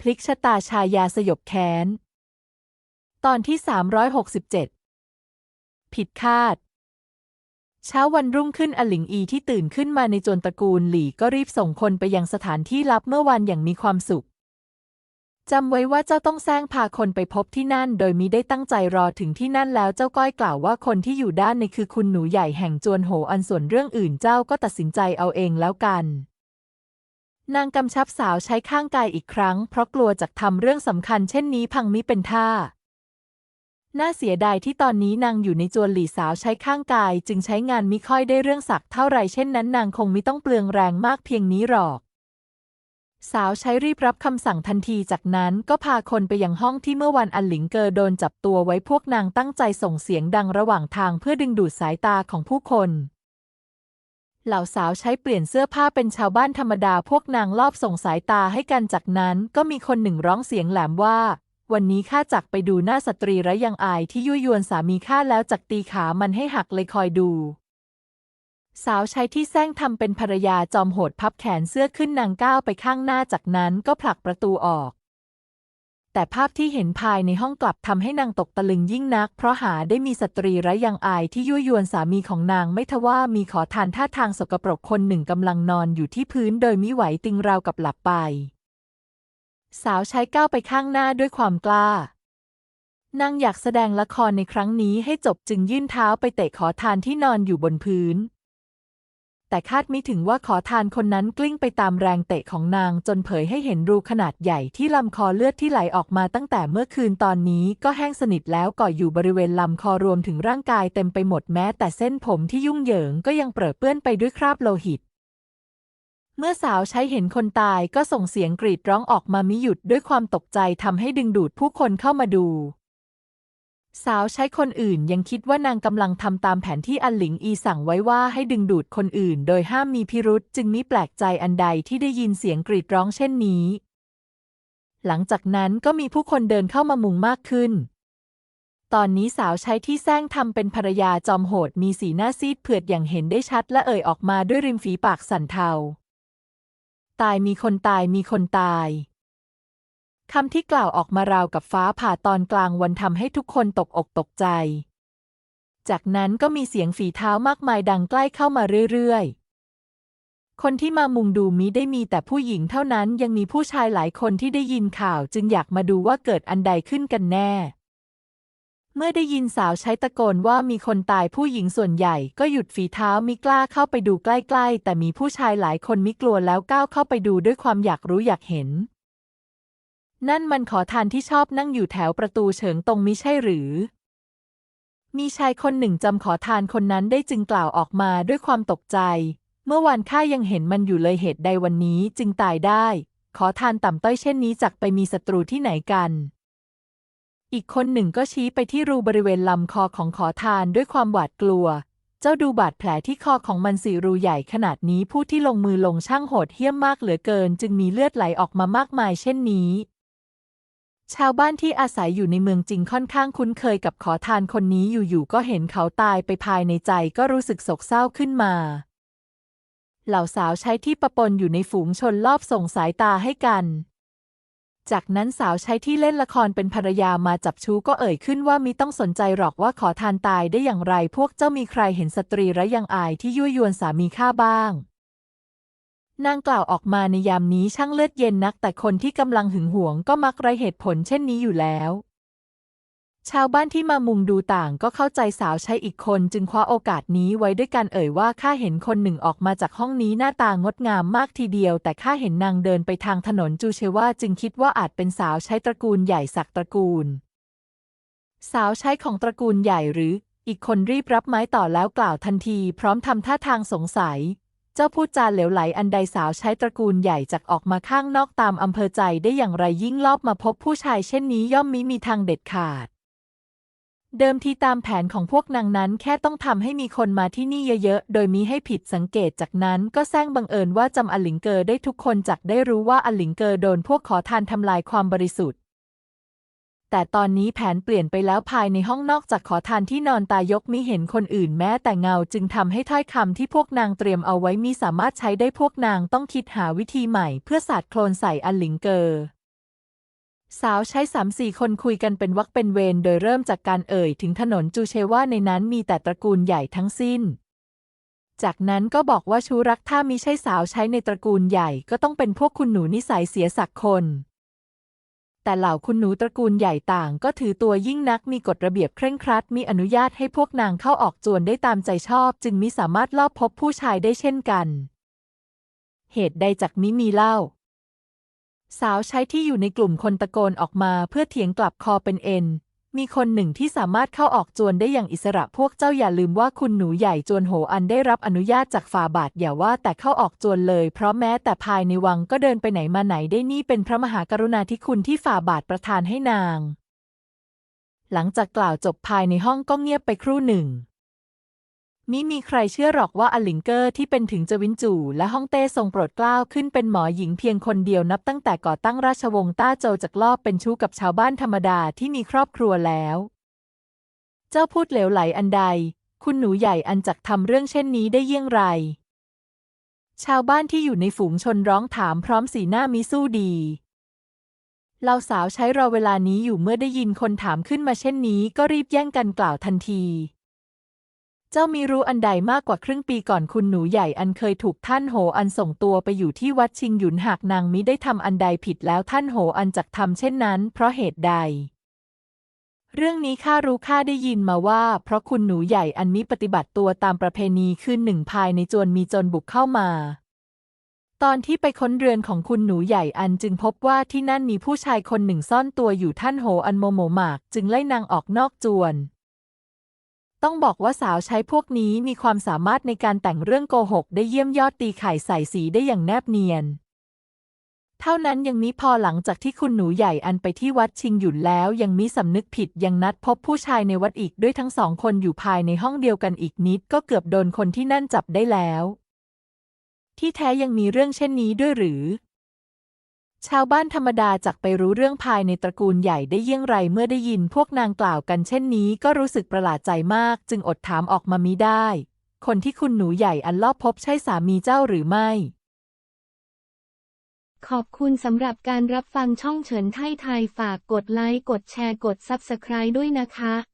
พลิกชะตาชายาสยบแค้น ตอนที่ 367 ผิดคาด เช้าวันรุ่งขึ้นอลิงอีที่ตื่นขึ้นมาในจนตระกูลหลี่ก็รีบส่งคนไปยังสถานที่ลับเมื่อวันอย่างมีความสุขจำไว้ว่าเจ้าต้องแซงพาคนไปพบที่นั่น โดยมิได้ตั้งใจรอถึงที่นั่นแล้วเจ้าก้อยกล่าวว่าคนที่อยู่ด้านในคือคุณหนูใหญ่แห่งจวนโหอันส่วนเรื่องอื่นเจ้าก็ตัดสินใจเอาเองแล้วกัน นางกำชับสาวใช้ข้างกายอีกครั้ง เพราะกลัวจะทำเรื่องสำคัญเช่นนี้พังมิเป็นท่า น่าเสียดายที่ตอนนี้นางอยู่ในจวนหลี่สาวใช้ข้างกาย จึงใช้งานมิค่อยได้เรื่องสักเท่าไรเช่นนั้นนางคงมิต้องเปลืองแรงมากเพียงนี้หรอก สาวใช้รีบรับคำสั่งทันทีจากนั้นก็พาคนไปยังห้องที่เมื่อวันอันหลิงเกอโดนจับตัวไว้พวกนางตั้งใจส่งเสียงดังระหว่างทางเพื่อดึงดูดสายตาของผู้คน เหล่าสาวใช้เปลี่ยนเสื้อผ้าเป็นชาวบ้านธรรมดาพวกนางลอบส่งสายตาให้กันจากนั้นก็มีคนหนึ่งร้องเสียงแหลมว่า วันนี้ข้าจักไปดูหน้าสตรีระยังอายที่ยั่วยวนสามีข้าแล้วจักตีขามันให้หักเลยคอยดู สาวใช้ที่แซงทำเป็นภรรยาจอมโหดพับแขนเสื้อขึ้นนางก้าวไปข้างหน้าจากนั้นก็ผลักประตูออก แต่ภาพที่เห็นภายในห้องกลับทำให้นางตกตะลึงยิ่งนัก เพราะหาได้มีสตรีไร้ยังอายที่ยั่วยวนสามีของนางไม่ทว่ามีขอทานท่าทางสกปรกคนหนึ่งกำลังนอนอยู่ที่พื้นโดยมิไหวติงราวกับหลับไป สาวใช้ก้าวไปข้างหน้าด้วยความกล้านางอยากแสดงละครในครั้งนี้ให้จบจึงยื่นเท้าไปเตะขอทานที่นอนอยู่บนพื้น แต่คาดไม่ถึงว่าขอทานคนนั้นกลิ้งไปตามแรงเตะของนางจนเผยให้เห็นรูขนาดใหญ่ที่ลำคอเลือดที่ไหลออกมาตั้งแต่เมื่อคืนตอนนี้ก็แห้งสนิทแล้วก่ออยู่บริเวณลำคอรวมถึงร่างกายเต็มไปหมดแม้แต่เส้นผมที่ยุ่งเหยิงก็ยังเปรอะเปื้อนไปด้วยคราบโลหิต เมื่อสาวใช้เห็นคนตายก็ส่งเสียงกรีดร้องออกมามิหยุดด้วยความตกใจทำให้ดึงดูดผู้คนเข้ามาดู สาวใช้คนอื่นยังคิดว่านางกำลังทำตามแผนที่อันหลิงอีสั่งไว้ว่าให้ดึงดูดคนอื่น โดยห้ามมีพิรุษจึงมิแปลกใจอันใดที่ได้ยินเสียงกรีดร้องเช่นนี้ หลังจากนั้นก็มีผู้คนเดินเข้ามามุงมากขึ้น ตอนนี้สาวใช้ที่แซงทำเป็นภรรยาจอมโหดมีสีหน้าซีดเผือดอย่างเห็นได้ชัดและเอ่ยออกมาด้วยริมฝีปากสั่นเทา ตายมีคนตายมีคนตาย คำที่กล่าวออกมาราวกับฟ้าผ่าตอนกลางวันทำให้ทุกคนตกอกตกใจ จากนั้นก็มีเสียงฝีเท้ามากมายดังใกล้เข้ามาเรื่อยๆ คนที่มามุงดูมิได้มีแต่ผู้หญิงเท่านั้นยังมีผู้ชายหลายคนที่ได้ยินข่าวจึงอยากมาดูว่าเกิดอันใดขึ้นกันแน่ เมื่อได้ยินสาวใช้ตะโกนว่ามีคนตายผู้หญิงส่วนใหญ่ก็หยุดฝีเท้ามิกล้าเข้าไปดูใกล้ๆ แต่มีผู้ชายหลายคนมิกลัวแล้วก้าวเข้าไปดูด้วยความอยากรู้อยากเห็น นั่นมันขอทานที่ชอบนั่งอยู่แถวประตูเฉิงตรงมิใช่หรือ มีชายคนหนึ่งจำขอทานคนนั้นได้จึงกล่าวออกมาด้วยความตกใจ เมื่อวานข้ายังเห็นมันอยู่เลยเหตุใดวันนี้จึงตายได้ ขอทานต่ำต้อยเช่นนี้จักไปมีศัตรูที่ไหนกัน อีกคนหนึ่งก็ชี้ไปที่รูบริเวณลำคอของขอทานด้วยความหวาดกลัว เจ้าดูบาดแผลที่คอของมันสีรูใหญ่ขนาดนี้ผู้ที่ลงมือลงช่างโหดเหี้ยมมากเหลือเกิน จึงมีเลือดไหลออกมามากมายเช่นนี้ ชาวบ้านที่อาศัยอยู่ในเมืองจริงค่อนข้างคุ้นเคยกับขอทานคนนี้อยู่ๆก็เห็นเขาตายไปภายในใจก็รู้สึกโศกเศร้าขึ้นมา เหล่าสาวใช้ที่ประปนอยู่ในฝูงชนรอบส่งสายตาให้กัน จากนั้นสาวใช้ที่เล่นละครเป็นภรรยามาจับชู้ก็เอ่ยขึ้นว่ามิต้องสนใจหรอกว่าขอทานตายได้อย่างไร พวกเจ้ามีใครเห็นสตรีระยังอายที่ยั่วยวนสามีข้าบ้าง นางกล่าวออกมาในยามนี้ช่างเลือดเย็นนัก แต่คนที่กำลังหึงหวงก็มักไรเหตุผลเช่นนี้อยู่แล้ว ชาวบ้านที่มามุงดูต่างก็เข้าใจสาวใช้อีกคนจึงคว้าโอกาสนี้ไว้ด้วยการเอ่ยว่าข้าเห็นคนหนึ่งออกมาจากห้องนี้หน้าตางดงามมากทีเดียว แต่ข้าเห็นนางเดินไปทางถนนจูเชว่าจึงคิดว่าอาจเป็นสาวใช้ตระกูลใหญ่ศักตระกูล สาวใช้ของตระกูลใหญ่หรือ อีกคนรีบรับไม้ต่อแล้วกล่าวทันที พร้อมทำท่าทางสงสัย จ้าพูดจาเหลวไหลอันใดสาวใช้ตระกูลใหญ่จากออกมาข้างนอกตามอำเภอใจได้อย่างไรยิ่งลอบมาพบผู้ชายเช่นนี้ย่อมมิมีทางเด็ดขาด เดิมทีตามแผนของพวกนางนั้นแค่ต้องทำให้มีคนมาที่นี่เยอะๆ โดยมิให้ผิดสังเกตจากนั้นก็แซงบังเอิญว่าจำอลิงเกอได้ทุกคนจักได้รู้ว่าอลิงเกอโดนพวกขอทานทำลายความบริสุทธิ์ แต่ตอนนี้แผนเปลี่ยนไปแล้วภายในห้องนอกจากขอทานที่นอนตายกมิเห็นคนอื่นแม้แต่เงาจึงทำให้ถ้อยคำที่พวกนางเตรียมเอาไว้มิสามารถใช้ได้พวกนางต้องคิดหาวิธีใหม่เพื่อสาดโคลนใส่อหลิงเกอสาวใช้สามสี่คนคุยกันเป็นวักเป็นเวรโดยเริ่มจากการเอ่ยถึงถนนจูเชว่าในนั้นมีแต่ตระกูลใหญ่ทั้งสิ้น จากนั้นก็บอกว่าชูรักถ้ามิใช่สาวใช้ในตระกูลใหญ่ก็ต้องเป็นพวกคุณหนูนิสัยเสียสักคน แต่เหล่าคุณหนูตระกูลใหญ่ต่างก็ถือตัวยิ่งนักมีกฎระเบียบเคร่งครัดมีอนุญาตให้พวกนางเข้าออกจวนได้ตามใจชอบ จึงมิสามารถลอบพบผู้ชายได้เช่นกัน เหตุใดจากมิมีเล่า สาวใช้ที่อยู่ในกลุ่มคนตะโกนออกมาเพื่อเถียงกลับคอเป็นเอ็น มีคนหนึ่งที่สามารถเข้าออกจวนได้อย่างอิสระพวกเจ้าอย่าลืมว่าคุณหนูใหญ่จวนโหอันได้รับอนุญาตจากฝ่าบาทอย่าว่าแต่เข้าออกจวนเลย เพราะแม้แต่ภายในวังก็เดินไปไหนมาไหนได้นี่เป็นพระมหากรุณาธิคุณที่ฝ่าบาทประทานให้นาง หลังจากกล่าวจบภายในห้องก็เงียบไปครู่หนึ่ง มิมีใครเชื่อหรอกว่าอลิงเกอร์ที่เป็นถึงเจวินจูและฮ่องเต้ทรงโปรดเกล้าขึ้นเป็นหมอหญิงเพียงคนเดียวนับตั้งแต่ก่อตั้งราชวงศ์ต้าโจวจากลอบเป็นชู้กับชาวบ้านธรรมดาที่มีครอบครัวแล้ว เจ้าพูดเหลวไหลอันใด คุณหนูใหญ่อันจักทำเรื่องเช่นนี้ได้เยี่ยงไร ชาวบ้านที่อยู่ในฝูงชนร้องถามพร้อมสีหน้ามิสู้ดีเราสาวใช้รอเวลานี้อยู่เมื่อได้ยินคนถามขึ้นมาเช่นนี้ ก็รีบแย่งกันกล่าวทันที เจ้ามีรู้อันใดมากกว่าครึ่งปีก่อนคุณหนูใหญ่อันเคยถูกท่านโหอันส่งตัวไปอยู่ที่วัดชิงหยุนหากนางมิได้ทำอันใดผิดแล้วท่านโหอันจักทำเช่นนั้น เพราะเหตุใด เรื่องนี้ข้ารู้ข้าได้ยินมาว่า เพราะคุณหนูใหญ่อันมิปฏิบัติตัวตามประเพณีคืนหนึ่งภายในจวนมีจรบุกเข้ามา ตอนที่ไปค้นเรือนของคุณหนูใหญ่อันจึงพบว่าที่นั่นมีผู้ชายคนหนึ่งซ่อนตัวอยู่ท่านโหอันโมโมหมาก จึงไล่นางออกนอกจวน ต้องบอกว่าสาวใช้พวกนี้มีความสามารถในการแต่งเรื่องโกหก ได้เยี่ยมยอดตีไข่ใส่สีได้อย่างแนบเนียน เท่านั้นยังมิพอหลังจากที่คุณหนูใหญ่อันไปที่วัดชิงหยุนแล้ว ยังมิสำนึกผิดยังนัดพบผู้ชายในวัดอีกด้วยทั้งสองคนอยู่ภายในห้องเดียวกันอีกนิดก็เกือบโดนคนที่นั่นจับได้แล้ว ที่แท้ยังมีเรื่องเช่นนี้ด้วยหรือ ชาวบ้านธรรมดาจักไปรู้เรื่องภายในตระกูลใหญ่ได้เยี่ยงไรเมื่อได้ยินพวกนางกล่าวกันเช่นนี้ก็รู้สึกประหลาดใจมาก จึงอดถามออกมามิได้ คนที่คุณหนูใหญ่อันลอบพบใช่สามีเจ้าหรือไม่ ขอบคุณสำหรับการรับฟังช่องเฉินไทยไทยฝากกดไลค์กดแชร์กด Subscribe ด้วยนะคะ